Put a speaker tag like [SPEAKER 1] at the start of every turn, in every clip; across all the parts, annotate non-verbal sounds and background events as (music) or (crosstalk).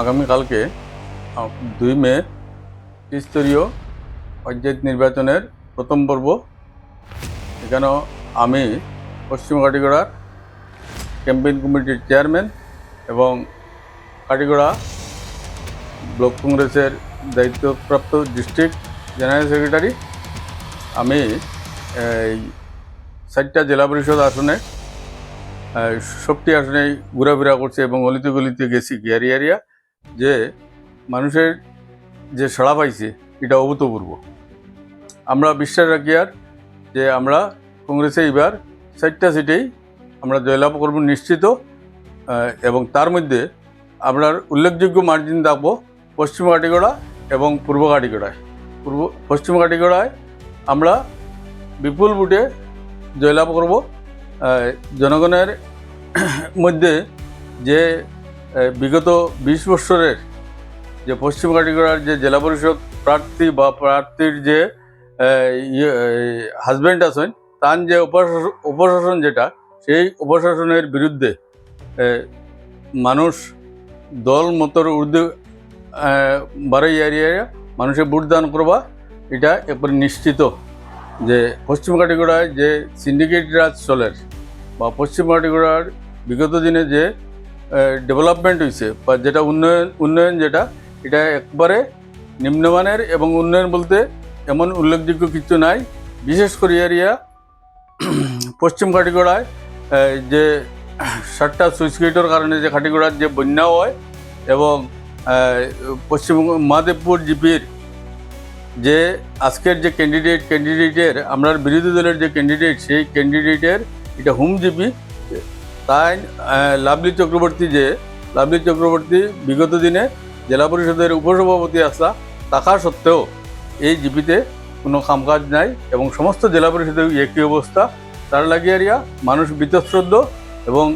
[SPEAKER 1] আগামীকালকে দুই মে ত্রিস্তরীয় পঞ্চায়েত নির্বাচনের প্রথম পর্ব। এখানে আমি, পশ্চিম কাটিগড়ার ক্যাম্পেইন কমিটির চেয়ারম্যান এবং কাটিগড়া ব্লক কংগ্রেসের দায়িত্বপ্রাপ্ত ডিস্ট্রিক্ট জেনারেল সেক্রেটারি। আমি, এই চারটা জেলা পরিষদ আসনে সবটি আসনেই ঘোরাফেরা করছে এবং অলিতে গলিতে গেছি, গিয়ারি এরিয়া। যে মানুষের যে সাড়া পাইছে, এটা অভূতপূর্ব। আমরা বিশ্বাস রাখি আর যে আমরা কংগ্রেসে এবার চারটা সিটেই আমরা জয়লাভ করব নিশ্চিত এবং তার মধ্যে আপনার উল্লেখযোগ্য মার্জিন থাকব পশ্চিম কাটিগড়া এবং পূর্ব কাটিগড়ায়। পূর্ব, পশ্চিম কাটিগড়ায় আমরা বিপুল ভোটে জয়লাভ করব। জনগণের মধ্যে যে বিগত বিশ বছরের যে পশ্চিম কাটিগড়ার যে জেলা পরিষদ প্রার্থী বা প্রার্থীর যে হাজব্যান্ড আছেন, তার যে উপশাসন যেটা, সেই উপশাসনের বিরুদ্ধে মানুষ দল মতর ঊর্ধ্বে বারোই এরিয়া মানুষের ভোট দান করবা। এটা একবার নিশ্চিত যে পশ্চিম কাটিগড়ায় যে সিন্ডিকেট রাজ চলের বা পশ্চিম কাটিগড়ার বিগত দিনে যে ডেভেলপমেন্ট হয়েছে বা যেটা উন্নয়ন উন্নয়ন যেটা এটা একবারে নিম্নমানের এবং উন্নয়ন বলতে এমন উল্লেখযোগ্য কিছু নাই। বিশেষ করে এরিয়া পশ্চিম কাটিগড়ায় যে সাতটা সুইচ গেটের কারণে যে কাটিগড়ার যে বন্যা হয় এবং আহ, পশ্চিমবঙ্গ মহাদেবপুর জিপির যে আজকের যে ক্যান্ডিডেট ক্যান্ডিডেটের আমরা বিরোধী দলের যে ক্যান্ডিডেট সেই ক্যান্ডিডেটের এটা হুম জিপি তাই লাভলি চক্রবর্তী যে লাভলি চক্রবর্তী বিগত দিনে জেলা পরিষদের উপসভাপতি আসা থাকা সত্ত্বেও এই জিপিতে কোনো কামকাজ নাই এবং সমস্ত জেলা পরিষদের একই অবস্থা। তার লাগিয়ে এরিয়া মানুষ বীতশ্রদ্ধ এবং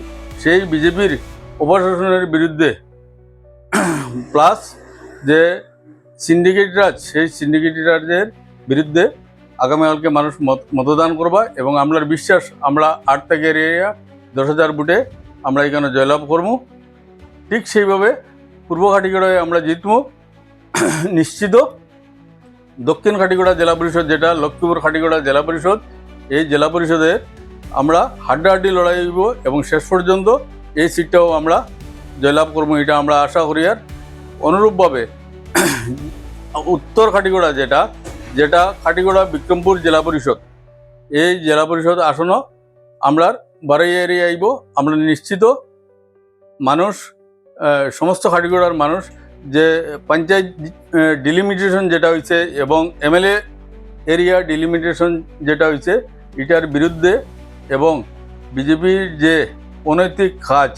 [SPEAKER 1] সেই বিজেপির উপশাসনের বিরুদ্ধে (clears throat) প্লাস যে সিন্ডিকেট রাজ সেই সিন্ডিকেট রাজের বিরুদ্ধে আগামীকালকে মানুষ মত- মতদান করবা এবং আমরা বিশ্বাস, আমরা আট থেকে এরিয়া দশ হাজার বুটে আমরা এখানে জয়লাভ করব। ঠিক সেইভাবে পূর্ব ঘাটিগড়ায় আমরা জিতবো। (coughs) নিশ্চিত। দক্ষিণ খাটিগড়া জেলা পরিষদ যেটা, লক্ষ্মীপুর খাটিগড়া জেলা পরিষদ, এই জেলা পরিষদে আমরা হাড্ডাহাড্ডি লড়াই হইব এবং শেষ পর্যন্ত এই সিটটাও আমরা জয়লাভ করব, এটা আমরা আশা করি। আর অনুরূপভাবে (coughs) উত্তর খাটিগড়া যেটা যেটা খাটিগড়া বিক্রমপুর জেলা পরিষদ, এই জেলা পরিষদ আসনও আমরা বারোই এরিয়া আইব। আমরা নিশ্চিত মানুষ সমস্ত খাটিগড়ার মানুষ যে পঞ্চায়েত ডিলিমিটেশন যেটা হয়েছে এবং এমএলএ এরিয়া ডিলিমিটেশন যেটা হয়েছে এটার বিরুদ্ধে এবং বিজেপির যে অনৈতিক কাজ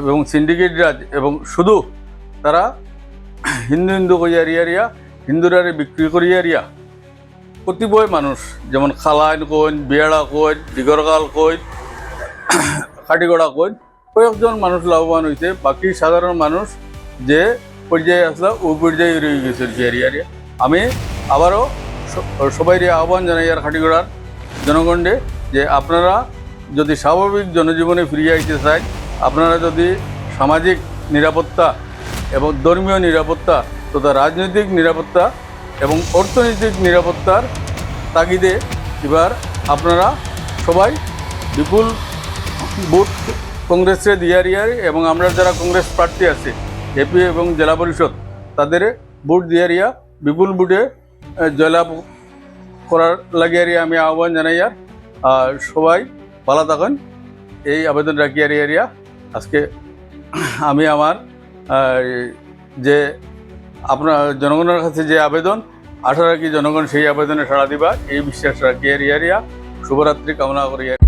[SPEAKER 1] এবং সিন্ডিকেট রাজ এবং শুধু তারা হিন্দু হিন্দু কইয়া রিয়া রিয়া হিন্দুরারে বিক্রি করিয়া রিয়া কতিপয় মানুষ যেমন খালাইন কইন, বিয়াড়া কইন দিগরকাল কইন খাটিগড়া কইন কয়েকজন মানুষ লাভবান হয়েছে বাকি সাধারণ মানুষ যে পর্যায়ে আসলা ওই পর্যায়ে রয়ে গেছে রিয়া রিয়া আমি আবারও সবাই আহ্বান জানাই আর খাটিগড়ার জনগণে যে আপনারা যদি স্বাভাবিক জনজীবনে ফিরিয়ে আইতে চান, আপনারা যদি সামাজিক নিরাপত্তা এবং ধর্মীয় নিরাপত্তা তথা রাজনৈতিক নিরাপত্তা এবং অর্থনৈতিক নিরাপত্তার তাগিদে এবার আপনারা সবাই বিপুল ভোট কংগ্রেসে দিয়ার ইয়ার এবং আমরা যারা কংগ্রেস প্রার্থী আছে এপি এবং জেলা পরিষদ, তাদের ভোট দিয়ার ইয়া বিপুল বুটে জয়লাভ করার লাগিয়ে আমি আহ্বান জানাই আর সবাই ভালো থাকেন। এই আবেদন রাখি আর এরিয়া। আজকে আমি আমার যে আপনার জনগণের কাছে যে আবেদন, আশা রাখি জনগণ সেই আবেদনে সাড়া দিবা। এই বিশ্বাস রাখি আর এরিয়া। শুভরাত্রি, কামনা করি।